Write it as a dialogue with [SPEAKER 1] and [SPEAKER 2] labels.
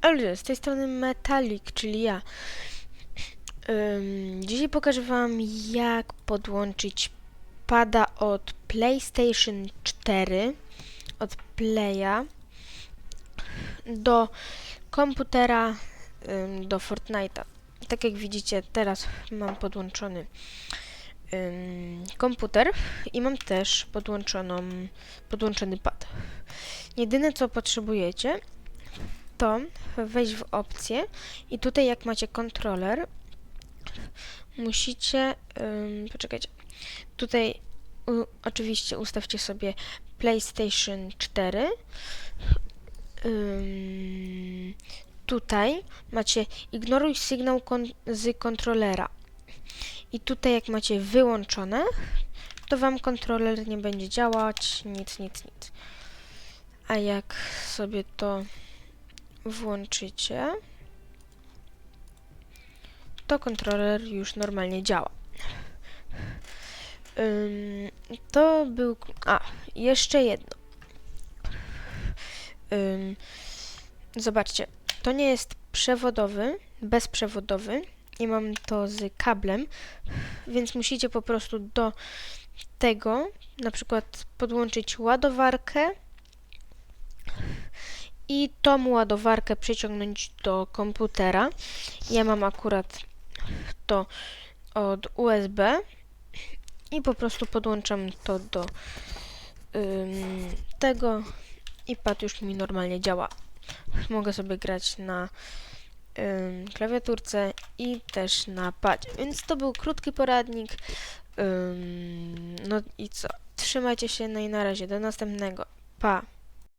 [SPEAKER 1] Ale z tej strony Metalik, czyli ja. Ym, dzisiaj pokażę Wam, jak podłączyć pada od PlayStation 4, od Playa, do komputera, ym, do Fortnite'a. Tak jak widzicie, teraz mam podłączony ym, komputer i mam też podłączoną, podłączony pad. Jedyne co potrzebujecie, to wejść w opcję. I tutaj jak macie kontroler, musicie, poczekajcie, tutaj u, oczywiście ustawcie sobie PlayStation 4, ym, tutaj macie ignoruj sygnał kon z kontrolera. I tutaj jak macie wyłączone, to wam kontroler nie będzie działać, nic, nic, nic. A jak sobie to włączycie, to kontroler już normalnie działa. Ym, to był. A, jeszcze jedno. Ym, zobaczcie, to nie jest przewodowy, bezprzewodowy i mam to z kablem, więc musicie po prostu do tego na przykład podłączyć ładowarkę i tą ładowarkę przyciągnąć do komputera. Ja mam akurat to od USB i po prostu podłączam to do ym, tego i pad już mi normalnie działa. Mogę sobie grać na ym, klawiaturce i też na padzie. Więc to był krótki poradnik. Ym, no i co? Trzymajcie się, no i na razie. Do następnego. Pa!